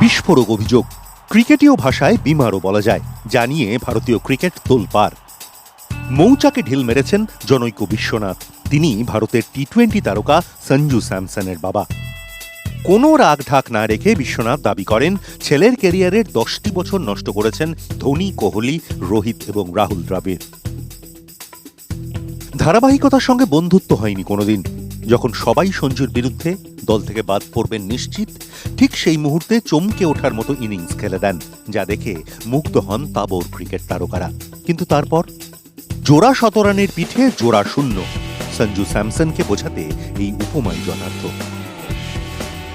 বিস্ফোরক অভিযোগ। ক্রিকেটীয় ভাষায় বিমারও বলা যায়, জানিয়ে ভারতীয় ক্রিকেট তোলপার মৌচাকে ঢিল মেরেছেন জনৈক বিশ্বনাথ। তিনি ভারতের টি টোয়েন্টি তারকা সঞ্জু স্যামসনের বাবা। কোনো রাগ ঢাক না রেখে বিশ্বনাথ দাবি করেন, ছেলের ক্যারিয়ারের দশটি বছর নষ্ট করেছেন ধোনি, কোহলি, রোহিত এবং রাহুল দ্রাবিড়। ধারাবাহিকতার সঙ্গে বন্ধুত্ব হয়নি কোনোদিন। যখন সবাই সঞ্জুর বিরুদ্ধে দল থেকে বাদ পড়বেন নিশ্চিত, ঠিক সেই মুহূর্তে চমকে ওঠার মতো ইনিংস খেলে দেন, যা দেখে মুগ্ধ হন তাবর ক্রিকেট তারকারা। কিন্তু তারপর? জোড়া শতরানের পিঠে জোড়া শূন্য, সঞ্জু স্যামসনকে বোঝাতে এই উপমাই যথার্থ।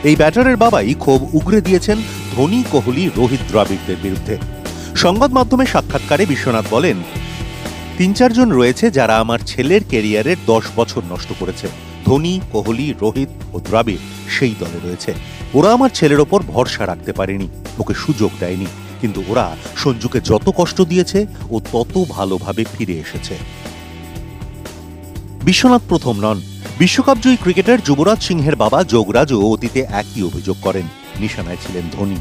এই ব্যাটারের বাবাই ক্ষোভ উগরে দিয়েছেন ধোনি, কোহলি, রোহিত দ্রাবিড়দের বিরুদ্ধে। সংবাদ মাধ্যমে সাক্ষাৎকারে বিশ্বনাথ বলেন তিন চারজন রয়েছে যারা আমার ছেলের ক্যারিয়ারের দশ বছর নষ্ট করেছে। ধোনি, কোহলি, রোহিত ও দ্রাবিড় সেই দলে রয়েছে। ওরা আমার ছেলের ওপর ভরসা রাখতে পারেনি, ওকে সুযোগ দেয়নি, কিন্তু ওরা সঞ্জুকে যত কষ্ট দিয়েছে ও তত ভালোভাবে ফিরে এসেছে। বিশ্বনাথ প্রথম নন। বিশ্বকাপজয়ী ক্রিকেটার যুবরাজ সিংহের বাবা যোগরাজও অতীতে একই অভিযোগ করেন, নিশানায় ছিলেন ধোনি।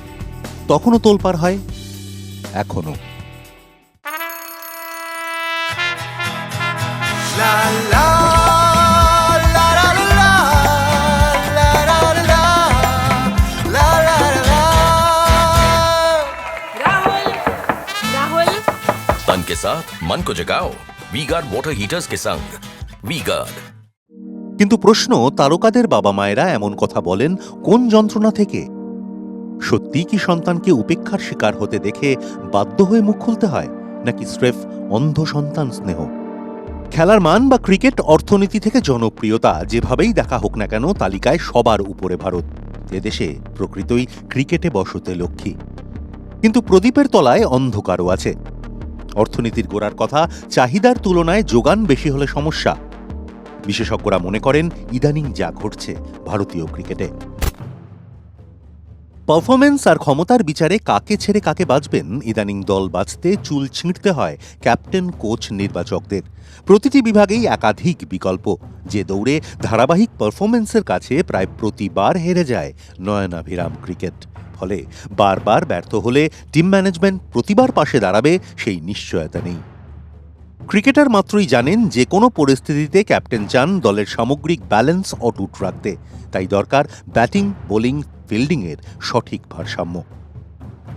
তখনও তোলপার হয় এখনও तन के साथ मन को जगाओ वी गार्ड वाटर हीटर्स के संग वी गार्ड কিন্তু প্রশ্ন তারকাদের বাবা মায়েরা এমন কথা বলেন কোন যন্ত্রণা থেকে সত্যিই কি সন্তানকে উপেক্ষার শিকার হতে দেখে বাধ্য হয়ে মুখ খুলতে হয় নাকি স্রেফ অন্ধ সন্তান স্নেহ খেলার মান বা ক্রিকেট অর্থনীতি থেকে জনপ্রিয়তা যেভাবেই দেখা হোক না কেন তালিকায় সবার উপরে ভারত এদেশে প্রকৃতই ক্রিকেটে বসতে লক্ষ্মী কিন্তু প্রদীপের তলায় অন্ধকারও আছে অর্থনীতির গোড়ার কথা, চাহিদার তুলনায় যোগান বেশি হলে সমস্যা। বিশেষজ্ঞরা মনে করেন, ইদানিং যা ঘটছে ভারতীয় ক্রিকেটে। পারফরমেন্স আর ক্ষমতার বিচারে কাকে ছেড়ে কাকে বাঁচবেন? ইদানিং দল বাঁচতে চুল ছিঁড়তে হয় ক্যাপ্টেন, কোচ, নির্বাচকদের। প্রতিটি বিভাগেই একাধিক বিকল্প। যে দৌড়ে ধারাবাহিক পারফরমেন্সের কাছে প্রায় প্রতিবার হেরে যায় নয়নাভিরাম ক্রিকেট। ফলে। বারবার ব্যর্থ হলে টিম ম্যানেজমেন্ট প্রতিবার পাশে দাঁড়াবে সেই নিশ্চয়তা নেই। ক্রিকেটার মাত্রই জানেন যে কোনো পরিস্থিতিতে ক্যাপ্টেন চান দলের সামগ্রিক ব্যালেন্স অটুট রাখতে। তাই দরকার ব্যাটিং, বোলিং, ফিল্ডিংয়ের সঠিক ভারসাম্য।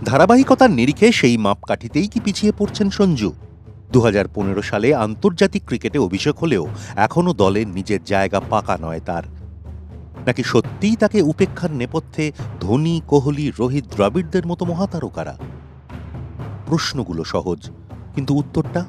ধারাবাহিকতার নিরিখে সেই মাপকাঠিতেই কি পিছিয়ে পড়ছেন সঞ্জু? দু হাজার পনেরো সালে আন্তর্জাতিক ক্রিকেটে অভিষেক হলেও এখনও দলের নিজের জায়গা পাকা নয় তার। নাকি সত্যিই তাকে উপেক্ষার নেপথ্যে ধোনি, কোহলি, রোহিত, দ্রাবিড়দের মতো মহাতারকারা? প্রশ্নগুলো সহজ, কিন্তু উত্তরটা